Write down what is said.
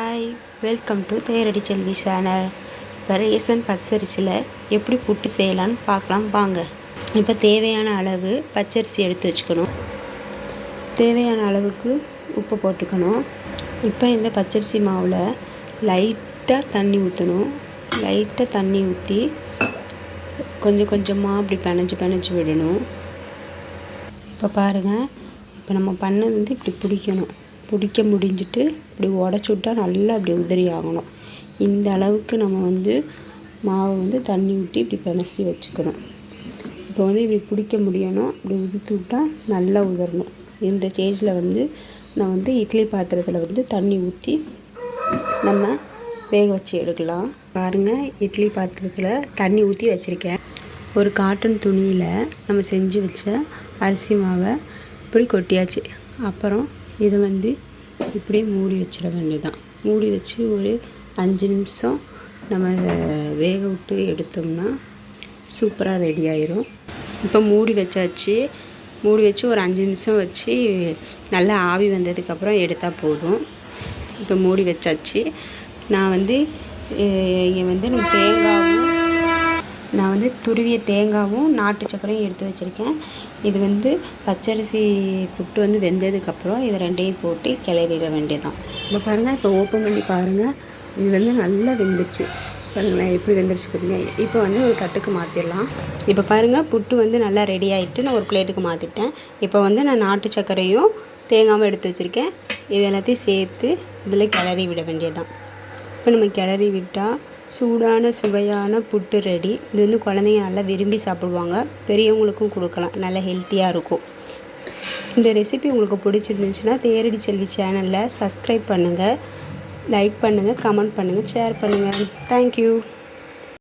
Hi welcome to Theradi Selvi channel இப்போ ration பச்சரிசியில் எப்படி புட்டு செய்யலான்னு பார்க்கலாம் வாங்க. இப்போ தேவையான அளவு பச்சரிசி எடுத்து வச்சுக்கணும். தேவையான அளவுக்கு உப்பு போட்டுக்கணும். இப்போ இந்த பச்சரிசி மாவில் லைட்டாக தண்ணி ஊற்றணும் லைட்டாக தண்ணி ஊற்றி கொஞ்சம் கொஞ்சமாக அப்படி பெனஞ்சு பெனஞ்சு விடணும். இப்போ பாருங்கள் இப்போ நம்ம பண்ணது வந்து இப்படி பிடிக்கணும். பிடிக்க முடிஞ்சிட்டு இப்படி உடச்சி விட்டா நல்லா அப்படி உதிரி ஆகணும். இந்த அளவுக்கு நம்ம வந்து மாவை வந்து தண்ணி ஊற்றி இப்படி பிணைச்சி வச்சுக்கணும். இப்போ வந்து இப்படி பிடிக்க முடியணும். இப்படி உதுத்து விட்டா நல்லா உதறணும். இந்த ஸ்டேஜில் வந்து நான் வந்து இட்லி பாத்திரத்தில் வந்து தண்ணி ஊற்றி நம்ம வேக வச்சு எடுக்கலாம். பாருங்கள் இட்லி பாத்திரத்தில் தண்ணி ஊற்றி வச்சுருக்கேன். ஒரு காட்டன் துணியில் நம்ம செஞ்சு வச்ச அரிசி மாவை இப்படி கொட்டியாச்சு. அப்புறம் இதை வந்து இப்படியே மூடி வச்சிட வேண்டியதான் மூடி வச்சு ஒரு அஞ்சு நிமிஷம் நம்ம இதை வேக விட்டு எடுத்தோம்னா சூப்பராக ரெடி ஆயிரும். இப்போ மூடி வச்சாச்சு. மூடி வச்சு ஒரு அஞ்சு நிமிஷம் வச்சு நல்லா ஆவி வந்ததுக்கப்புறம் எடுத்தால் போதும். இப்போ மூடி வச்சாச்சு. நான் வந்து இங்கே வந்து நம்ம தேங்காவும் நான் வந்து துருவிய தேங்காவும் நாட்டு சர்க்கரையும் எடுத்து வச்சுருக்கேன். இது வந்து பச்சரிசி புட்டு வந்து வெந்ததுக்கப்புறம் இது ரெண்டையும் போட்டு கிளறிட வேண்டியதான் இப்போ பாருங்கள் இப்போ ஓப்பன் பண்ணி பாருங்கள் இது வந்து நல்லா வெந்துச்சு பாருங்களேன் எப்படி வெந்துருச்சு பார்த்தீங்க இப்போ வந்து ஒரு தட்டுக்கு மாற்றிடலாம் இப்போ பாருங்கள் புட்டு வந்து நல்லா ரெடி ஆகிட்டு நான் ஒரு பிளேட்டுக்கு மாற்றிட்டேன் இப்போ வந்து நான் நாட்டு சர்க்கரையும் தேங்காவும் எடுத்து வச்சுருக்கேன். இது எல்லாத்தையும் சேர்த்து இதில் கிளறி விட வேண்டியதுதான். இப்போ நம்ம கிளறி விட்டால் சூடான சுவையான புட்டு ரெடி இது வந்து குழந்தைங்க நல்லா விரும்பி சாப்பிடுவாங்க. பெரியவங்களுக்கும் கொடுக்கலாம். நல்லா ஹெல்த்தியாக இருக்கும். இந்த ரெசிபி உங்களுக்கு பிடிச்சிருந்துச்சுன்னா தேரடி செல்வி சேனலில் சப்ஸ்கிரைப் பண்ணுங்கள் லைக் பண்ணுங்கள் கமெண்ட் பண்ணுங்கள் ஷேர் பண்ணுங்கள் தேங்க்யூ